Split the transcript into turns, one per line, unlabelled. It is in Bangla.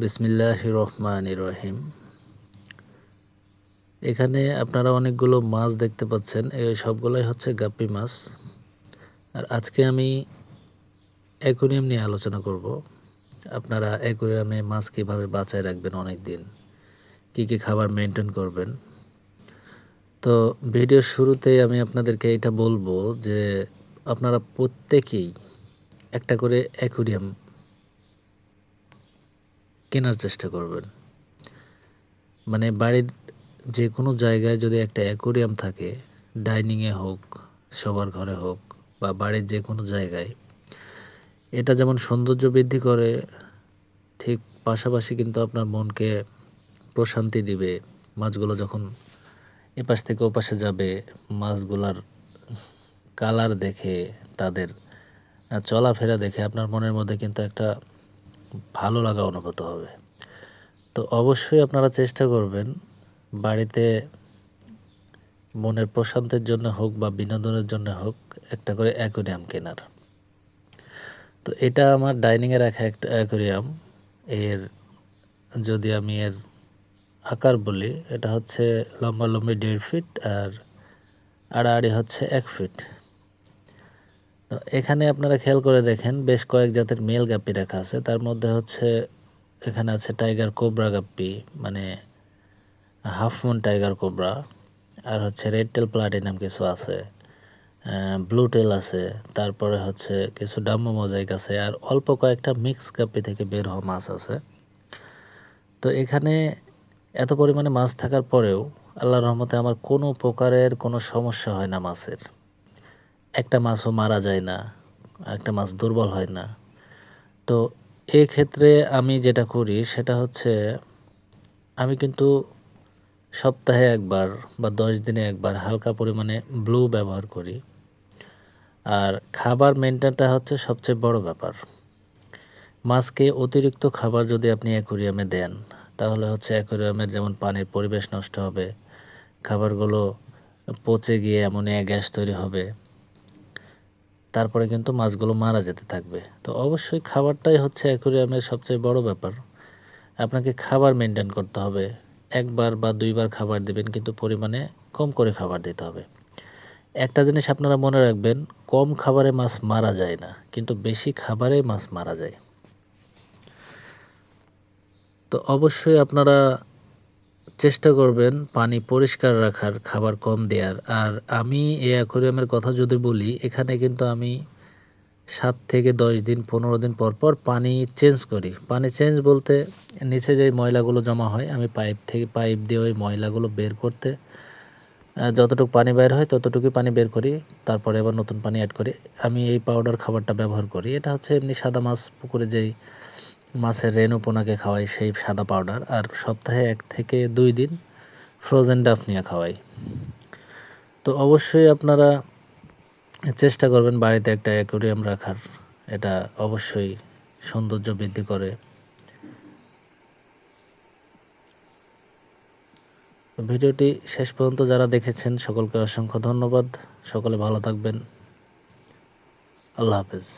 বিসমিল্লাহ রহমান রহিম। এখানে আপনারা অনেকগুলো মাছ দেখতে পাচ্ছেন এই সবগুলোই হচ্ছে গাপ্পি মাছ। আর আজকে আমি অ্যাকুরিয়াম নিয়ে আলোচনা করব। আপনারা অ্যাকুরিয়ামে মাছ কীভাবে বাঁচায় রাখবেন অনেক দিন কী কী খাবার মেনটেন করবেন। তো ভিডিওর শুরুতেই আমি আপনাদেরকে এটা বলব যে আপনারা প্রত্যেকেই একটা করে অ্যাকুরিয়াম কেনার চেষ্টা করবেন। মানে বাড়ির যে কোনো জায়গায় যদি একটা অ্যাকোরিয়াম থাকে, ডাইনিংয়ে হোক, সবার ঘরে হোক বা বাড়ির যে কোনো জায়গায়, এটা যেমন সৌন্দর্য বৃদ্ধি করে, ঠিক পাশাপাশি কিন্তু আপনার মনকে প্রশান্তি দিবে। মাছগুলো যখন এপাশ থেকে ওপাশে যাবে, মাছগুলার কালার দেখে, তাদের চলাফেরা দেখে আপনার মনের মধ্যে কিন্তু একটা ভালো লাগা অনুভূত হবে। তো অবশ্যই আপনারা চেষ্টা করবেন বাড়িতে মনের প্রশান্তের জন্য হোক বা বিনোদনের জন্য হোক একটা করে অ্যাকোরিয়াম কেনার। তো এটা আমার ডাইনিংয়ে রাখা একটা অ্যাকোরিয়াম। এর যদি আমি এর আকার বলি, এটা হচ্ছে লম্বা লম্বি দেড় ফিট আর আড়াআড়ি হচ্ছে এক ফিট। তো এখানে আপনারা খেয়াল করে দেখেন, বেশ কয়েক জাতের মেল গাপ্পি রাখা আছে। তার মধ্যে হচ্ছে, এখানে আছে টাইগার কোবরা গাপ্পি মানে হাফ মুন টাইগার কোবরা আর হচ্ছে রেড টেল প্লাটিনাম কিছু আছে ব্লু টেল আছে, তারপরে হচ্ছে কিছু ডাম্বো মোজাইক আছে, আর অল্প কয়েকটা মিক্স গাপ্পি থেকে বের হওয়া মাছ আছে। তো এখানে এত পরিমাণে মাছ থাকার পরেও আল্লাহ রহমতে আমার কোনো প্রকারের কোনো সমস্যা হয় না মাছের। একটা মাছও মারা যায় না, একটা মাছ দুর্বল হয় না। তো এক্ষেত্রে আমি যেটা করি সেটা হচ্ছে, আমি কিন্তু সপ্তাহে একবার বা দশ দিনে একবার হালকা পরিমাণে ব্লু ব্যবহার করি। আর খাবার মেনটেনটা হচ্ছে সবচেয়ে বড় ব্যাপার। মাছকে অতিরিক্ত খাবার যদি আপনি অ্যাকোরিয়ামে দেন, তাহলে হচ্ছে অ্যাকোরিয়ামের যেমন পানির পরিবেশ নষ্ট হবে, খাবারগুলো পচে গিয়ে অ্যামোনিয়া গ্যাস তৈরি হবে তারপরে কিন্তু মাছগুলো মারা যেতে থাকবে। তো অবশ্যই খাবারটাই হচ্ছে অ্যাকোরিয়ামের সবচেয়ে বড় ব্যাপার। আপনাকে খাবার মেনটেন করতে হবে। একবার বা দুইবার খাবার দেবেন কিন্তু পরিমাণে কম করে খাবার দিতে হবে। একটা জিনিস আপনারা মনে রাখবেন, কম খাবারে মাছ মারা যায় না, কিন্তু বেশি খাবারে মাছ মারা যায়। তো অবশ্যই আপনারা চেষ্টা করবেন পানি পরিষ্কার রাখার, খাবার কম দেওয়ার আর আমি এই অ্যাকোরিয়ামের কথা যদি বলি, এখানে কিন্তু আমি সাত থেকে দশ দিন, পনেরো দিন পর পর পানি চেঞ্জ করি। পানি চেঞ্জ বলতে নিচে যে ময়লাগুলো জমা হয়, আমি পাইপ থেকে পাইপ দিয়ে ওই ময়লাগুলো বের করতে যতটুকু পানি বের হয় ততটুকুই পানি বের করি, তারপরে আবার নতুন পানি অ্যাড করি। আমি এই পাউডার খাবারটা ব্যবহার করি। এটা হচ্ছে এমনি সাদা মাছ পুকুরে যেই মাছের রেনু পোনাকে খাওয়াই সেই সাদা পাউডার, আর সপ্তাহে এক থেকে দুই দিন ফ্রোজেন ডাফ নিয়ে খাওয়াই। তো অবশ্যই আপনারা চেষ্টা করবেন বাড়িতে একটা অ্যাকোরিয়াম রাখার। এটা অবশ্যই সৌন্দর্য বৃদ্ধি করে। ভিডিওটি শেষ পর্যন্ত যারা দেখেছেন, সকলকে অসংখ্য ধন্যবাদ। সকলে ভালো থাকবেন। আল্লাহ হাফেজ।